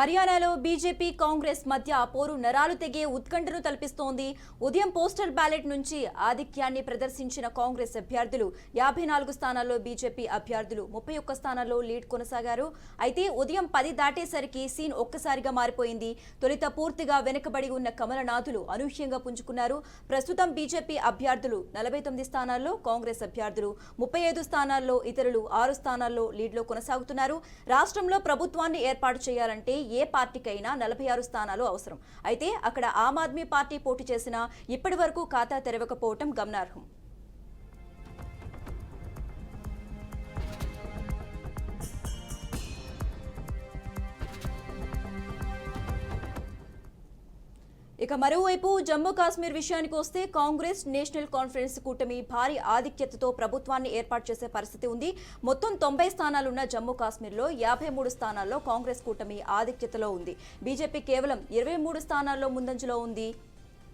హర్యానాలో బీజేపీ కాంగ్రెస్ మధ్య పోరు నరాలు తెగే ఉత్కంఠను తలపిస్తోంది. ఉదయం పోస్టల్ బ్యాలెట్ నుంచి ఆధిక్యాన్ని ప్రదర్శించిన కాంగ్రెస్ అభ్యర్థులు యాభై నాలుగు స్థానాల్లో బీజేపీ అభ్యర్థులు ముప్పై ఒక్క స్థానాల్లో లీడ్ కొనసాగారు. అయితే ఉదయం పది దాటేసరికి సీన్ ఒక్కసారిగా మారిపోయింది. తొలుత పూర్తిగా వెనుకబడి ఉన్న కమలనాథులు అనూహ్యంగా పుంజుకున్నారు. ప్రస్తుతం బీజేపీ అభ్యర్థులు నలభై తొమ్మిది స్థానాల్లో కాంగ్రెస్ అభ్యర్థులు ముప్పై ఐదు స్థానాల్లో ఇతరులు ఆరు స్థానాల్లో లీడ్లో కొనసాగుతున్నారు. రాష్ట్రంలో ప్రభుత్వాన్ని ఏర్పాటు చేయాలంటే ఏ పార్టీకైనా నలభై ఆరు స్థానాలు అవసరం. అయితే అక్కడ ఆమ్ ఆద్మీ పార్టీ పోటీ చేసినా ఇప్పటి వరకు ఖాతా తెరవకపోవటం గమనార్హం. ఇక మరోవైపు జమ్మూ కాశ్మీర్ విషయానికి వస్తే కాంగ్రెస్ నేషనల్ కాన్ఫరెన్స్ కూటమి భారీ ఆధిక్యతతో ప్రభుత్వాన్ని ఏర్పాటు చేసే పరిస్థితి ఉంది. మొత్తం తొంభై స్థానాలున్న జమ్మూ కాశ్మీర్లో యాభై మూడు స్థానాల్లో కాంగ్రెస్ కూటమి ఆధిక్యతలో ఉంది. బీజేపీ కేవలం ఇరవై మూడు స్థానాల్లో ముందంజలో ఉంది.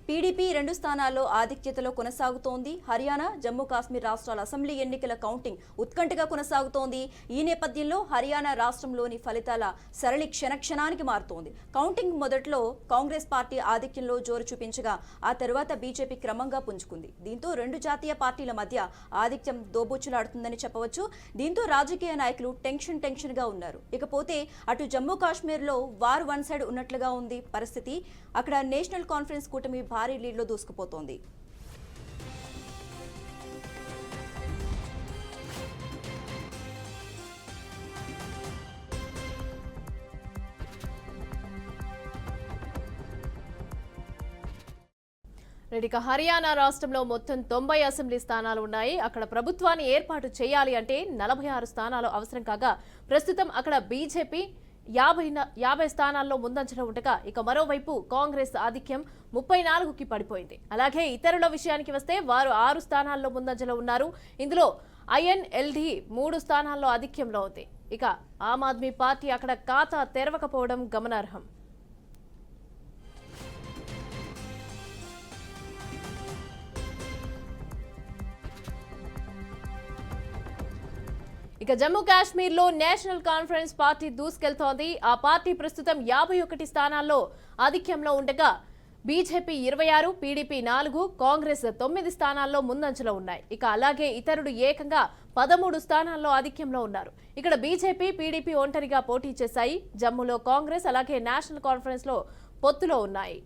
పీడీపీ రెండు స్థానాల్లో ఆధిక్యతలో కొనసాగుతోంది. హర్యానా జమ్మూ కాశ్మీర్ రాష్ట్రాల అసెంబ్లీ ఎన్నికల కౌంటింగ్ ఉత్కంఠగా కొనసాగుతోంది. ఈ నేపథ్యంలో హర్యానా రాష్ట్రంలోని ఫలితాల సరళి క్షణక్షణానికి మారుతోంది. కౌంటింగ్ మొదట్లో కాంగ్రెస్ పార్టీ ఆధిక్యంలో జోరు చూపించగా ఆ తర్వాత బీజేపీ క్రమంగా పుంజుకుంది. దీంతో రెండు జాతీయ పార్టీల మధ్య ఆధిక్యం దోబూచులాడుతుందని చెప్పవచ్చు. దీంతో రాజకీయ నాయకులు టెన్షన్ టెన్షన్గా ఉన్నారు. ఇకపోతే అటు జమ్మూ కాశ్మీర్లో వార్ వన్ సైడ్ ఉన్నట్లుగా ఉంది పరిస్థితి. అక్కడ నేషనల్ కాన్ఫరెన్స్ కూటమి భారీ లీడ్లో దూసుకుపోతోంది. రెడిక హర్యానా రాష్ట్రంలో మొత్తం తొంభై అసెంబ్లీ స్థానాలు ఉన్నాయి. అక్కడ ప్రభుత్వాన్ని ఏర్పాటు చేయాలి అంటే నలభై ఆరు స్థానాలు అవసరం కాగా ప్రస్తుతం అక్కడ బీజేపీ యాభై యాభై స్థానాల్లో ముందంజలో ఉండగా ఇక మరోవైపు కాంగ్రెస్ ఆధిక్యం ముప్పై నాలుగుకి పడిపోయింది. అలాగే ఇతరుల విషయానికి వస్తే వారు ఆరు స్థానాల్లో ముందంజలో ఉన్నారు. ఇందులో ఐఎన్ఎల్డి మూడు స్థానాల్లో ఆధిక్యంలో ఉంది. ఇక ఆమ్ ఆద్మీ పార్టీ అక్కడ ఖాతా తెరవకపోవడం గమనార్హం. ఇక జమ్మూ కాశ్మీర్లో నేషనల్ కాన్ఫరెన్స్ పార్టీ దూసుకెళ్తోంది. ఆ పార్టీ ప్రస్తుతం యాభై ఒకటి స్థానాల్లో ఆధిక్యంలో ఉండగా బీజేపీ ఇరవై ఆరు పీడీపీ నాలుగు కాంగ్రెస్ తొమ్మిది స్థానాల్లో ముందంజలో ఉన్నాయి. ఇక అలాగే ఇతరుడు ఏకంగా పదమూడు స్థానాల్లో ఆధిక్యంలో ఉన్నారు. ఇక్కడ బీజేపీ పీడీపీ ఒంటరిగా పోటీ చేశాయి. జమ్మూలో కాంగ్రెస్ అలాగే నేషనల్ కాన్ఫరెన్స్లో పొత్తులో ఉన్నాయి.